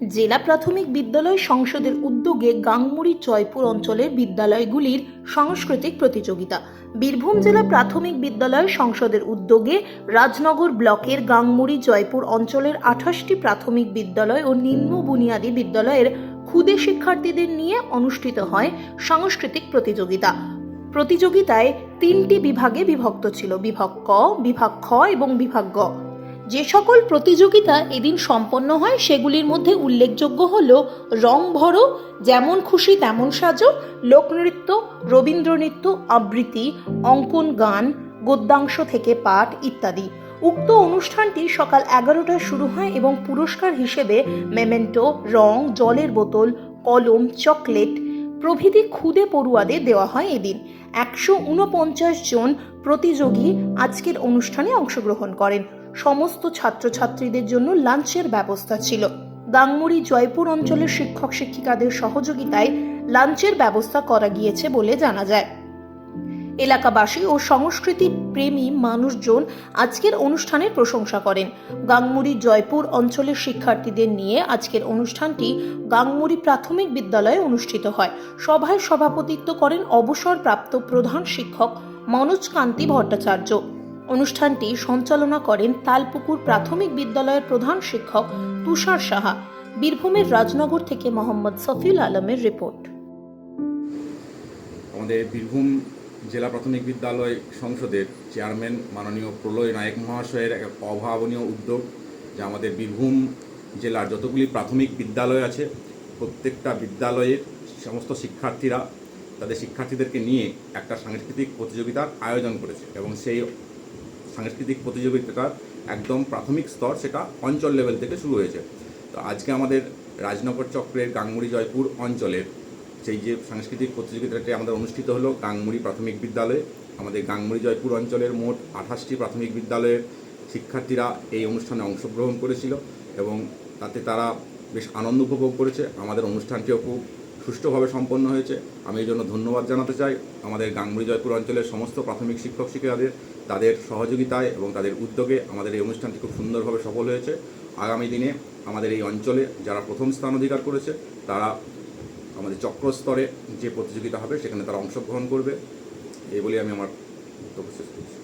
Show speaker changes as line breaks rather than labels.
জেলা প্রাথমিক বিদ্যালয় সংসদের উদ্যোগে গাংমুড়ি জয়পুর অঞ্চলের বিদ্যালয়গুলির সাংস্কৃতিক প্রতিযোগিতা। বীরভূম জেলা প্রাথমিক বিদ্যালয় সংসদের উদ্যোগে রাজনগর ব্লকের গাংমুড়ি জয়পুর অঞ্চলের আঠাশটি প্রাথমিক বিদ্যালয় ও নিম্ন বুনিয়াদী বিদ্যালয়ের ক্ষুদে শিক্ষার্থীদের নিয়ে অনুষ্ঠিত হয় সাংস্কৃতিক প্রতিযোগিতা। প্রতিযোগিতায় তিনটি বিভাগে বিভক্ত ছিল, বিভাগ ক, বিভাগ খ এবং বিভাগ গ। যে সকল প্রতিযোগিতা এদিন সম্পন্ন হয়, সেগুলির মধ্যে উল্লেখযোগ্য হল রং ভরো, যেমন খুশি তেমন সাজো লোকনৃত্য রবীন্দ্রনৃত্য আবৃত্তি, অঙ্কন গান, গদ্যাংশ থেকে পাঠ ইত্যাদি। উক্ত অনুষ্ঠানটি সকাল এগারোটায় শুরু হয় এবং পুরস্কার হিসেবে মেমেন্টো, রং, জলের বোতল, কলম, চকলেট প্রভৃতি ক্ষুদে পড়ুয়াদের দেওয়া হয় এদিন। একশো উনপঞ্চাশ জন প্রতিযোগী আজকের অনুষ্ঠানে অংশগ্রহণ করেন। সমস্ত ছাত্রছাত্রীদের জন্য লাঞ্চের ব্যবস্থা ছিল। গাংমুড়ি জয়পুর অঞ্চলের শিক্ষক শিক্ষিকাদের সহযোগিতায় লাঞ্চের ব্যবস্থা করা গিয়েছে বলে জানা যায়। এলাকাবাসী ও সংস্কৃতি প্রেমী মানুষজন আজকের অনুষ্ঠানের প্রশংসা করেন। গাংমুড়ি জয়পুর অঞ্চলের শিক্ষার্থীদের নিয়ে আজকের অনুষ্ঠানটি গাংমুড়ি প্রাথমিক বিদ্যালয়ে অনুষ্ঠিত হয়। সভায় সভাপতিত্ব করেন অবসরপ্রাপ্ত প্রধান শিক্ষক মনোজ কান্তি ভট্টাচার্য। অনুষ্ঠানটি সঞ্চালনা করেন তালপুকুর প্রাথমিক বিদ্যালয়ের প্রধান শিক্ষক তুষার সাহা। বীরভূমের রাজনগর থেকে মোহাম্মদ সফিউল আলমের রিপোর্ট।
আমাদের বীরভূম জেলা প্রাথমিক বিদ্যালয় সংসদের চেয়ারম্যান মাননীয় প্রলয় নায়ক মহাশয়ের এক অভাবনীয় উদ্যোগ যা আমাদের বীরভূম জেলার যতগুলি প্রাথমিক বিদ্যালয় আছে, প্রত্যেকটা বিদ্যালয়ের সমস্ত শিক্ষার্থীরা, তাদের শিক্ষার্থীদেরকে নিয়ে একটা সাংস্কৃতিক প্রতিযোগিতার আয়োজন করেছে এবং সেই সাংস্কৃতিক প্রতিযোগিতাটার একদম প্রাথমিক স্তর সেটা অঞ্চল লেভেল থেকে শুরু হয়েছে। তো আজকে আমাদের রাজনগর চক্রের গাঙ্গুড়ি জয়পুর অঞ্চলের সেই যে সাংস্কৃতিক প্রতিযোগিতাটি আমাদের অনুষ্ঠিত হলো গাঙ্গুড়ি প্রাথমিক বিদ্যালয়ে। আমাদের গাঙ্গুড়ি জয়পুর অঞ্চলের মোট আঠাশটি প্রাথমিক বিদ্যালয়ের শিক্ষার্থীরা এই অনুষ্ঠানে অংশগ্রহণ করেছিল এবং তাতে তারা বেশ আনন্দ উপভোগ করেছে। আমাদের অনুষ্ঠানটিও খুব সুষ্ঠুভাবে সম্পন্ন হয়েছে। আমি এই জন্য ধন্যবাদ জানাতে চাই। আমাদের গাংমুড়ি জয়পুর অঞ্চলের সমস্ত প্রাথমিক শিক্ষক শিক্ষিকাদের, তাদের সহযোগিতায় এবং তাদের উদ্যোগে আমাদের এই অনুষ্ঠানটি খুব সুন্দরভাবে সফল হয়েছে। আগামী দিনে আমাদের এই অঞ্চলে যারা প্রথম স্থান অধিকার করেছে, তারা আমাদের চক্র স্তরে যে প্রতিযোগিতা হবে, সেখানে তারা অংশগ্রহণ করবে। এই বলে আমি আমার বক্তব্য শেষ করছি।